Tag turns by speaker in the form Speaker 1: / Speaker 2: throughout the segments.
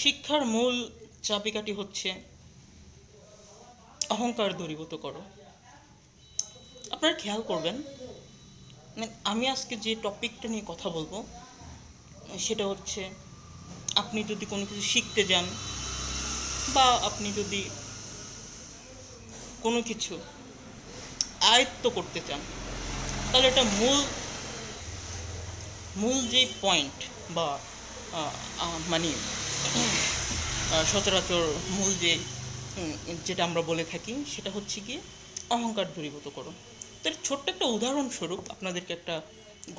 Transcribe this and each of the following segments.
Speaker 1: শিক্ষার মূল চাবিকাঠি হচ্ছে অহংকার দূরীভূত করো। আপনারা খেয়াল করবেন মানে আমি আজকে যে টপিকটা নিয়ে কথা বলব, সেটা হচ্ছে আপনি যদি কোনো কিছু শিখতে যান বা আপনি যদি কোনো কিছু আয়ত্ত করতে চান, তাহলে এটা মূল মূল যে পয়েন্ট বা মানে সচরাচর মূল যে যেটা আমরা বলে থাকি, সেটা হচ্ছে গিয়ে অহংকার দূরীভূত করো তার ছোট্ট একটা উদাহরণস্বরূপ আপনাদেরকে একটা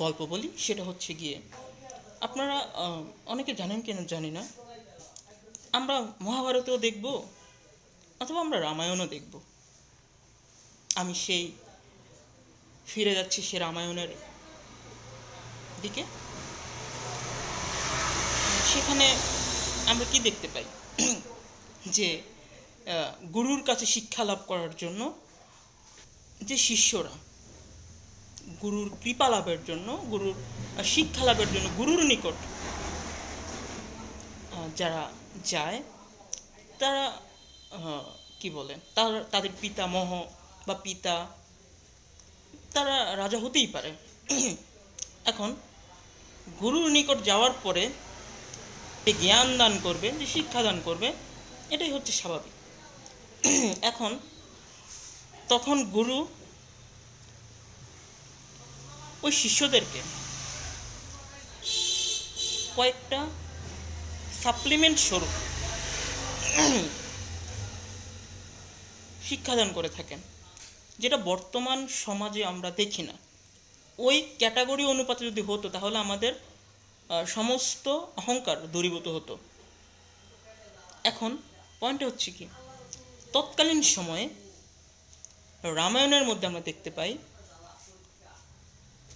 Speaker 1: গল্প বলি, সেটা হচ্ছে গিয়ে আপনারা অনেকে জানেন কিনা জানি না, আমরা মহাভারতেও দেখব অথবা আমরা রামায়ণও দেখব। আমি সেই ফিরে যাচ্ছি সে রামায়ণের দিকে। সেখানে আমরা কি দেখতে পাই? যে গুরুর কাছে শিক্ষা লাভ করার জন্য যে শিষ্যরা, গুরুর কৃপা লাভের জন্য, গুরুর শিক্ষা লাভের জন্য, গুরুর নিকট যারা যায়, তারা কি বলে, তার, তাদের পিতামহ বা পিতা, তারা রাজা হতেই পারে। এখন, গুরুর নিকট যাওয়ার পরে যে জ্ঞান দান করবে যে শিক্ষা দান করবে এটাই হচ্ছে স্বাভাবিক। এখন, তখন গুরু ওই শিষ্যদেরকে কয়েকটা সাপ্লিমেন্ট স্বরূপ শিক্ষাদান করে থাকেন, যেটা বর্তমান সমাজে আমরা দেখি না। ওই ক্যাটাগরি অনুপাতে যদি হতো, তাহলে আমাদের সমস্ত অহংকার দূরীভূত হতো। এখন পয়েন্ট হচ্ছে কি? তৎকালীন সময়ে রামায়ণের মধ্যে আমরা দেখতে পাই,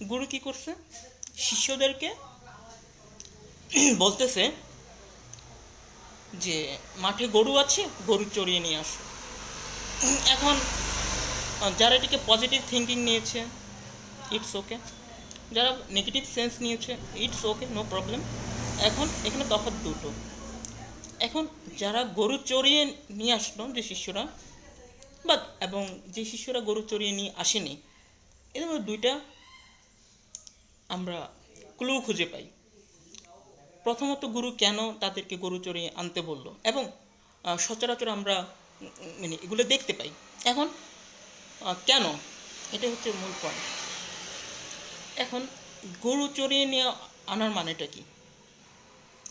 Speaker 1: গুরু কি করছে? শিষ্যদেরকে বলতেছে যে, মাঠে গরু আছে, গরু চড়িয়ে নিয়ে আসো। এখন যারা এটিকে পজিটিভ থিঙ্কিং নিয়েছে ইটস ওকে যারা নেগেটিভ সেন্স নিয়েছে ইটস ওকে নো প্রবলেম এখন এখানে তফাৎ দুটো। এখন যারা গরু চড়িয়ে নিয়ে আসলো যে শিষ্যরা বা এবং যে শিষ্যরা গরু চড়িয়ে নিয়ে আসেনি, এদের মধ্যে দুইটা আমরা ক্লু খুঁজে পাই। প্রথমত গুরু কেন তাদেরকে গরু চড়িয়ে আনতে বলল, এবং সচরাচর আমরা মানে এগুলো দেখতে পাই। এখন কেন? এটা হচ্ছে মূল পয়েন্ট এখন গরু চড়িয়ে নিয়ে আনার মানেটা কি?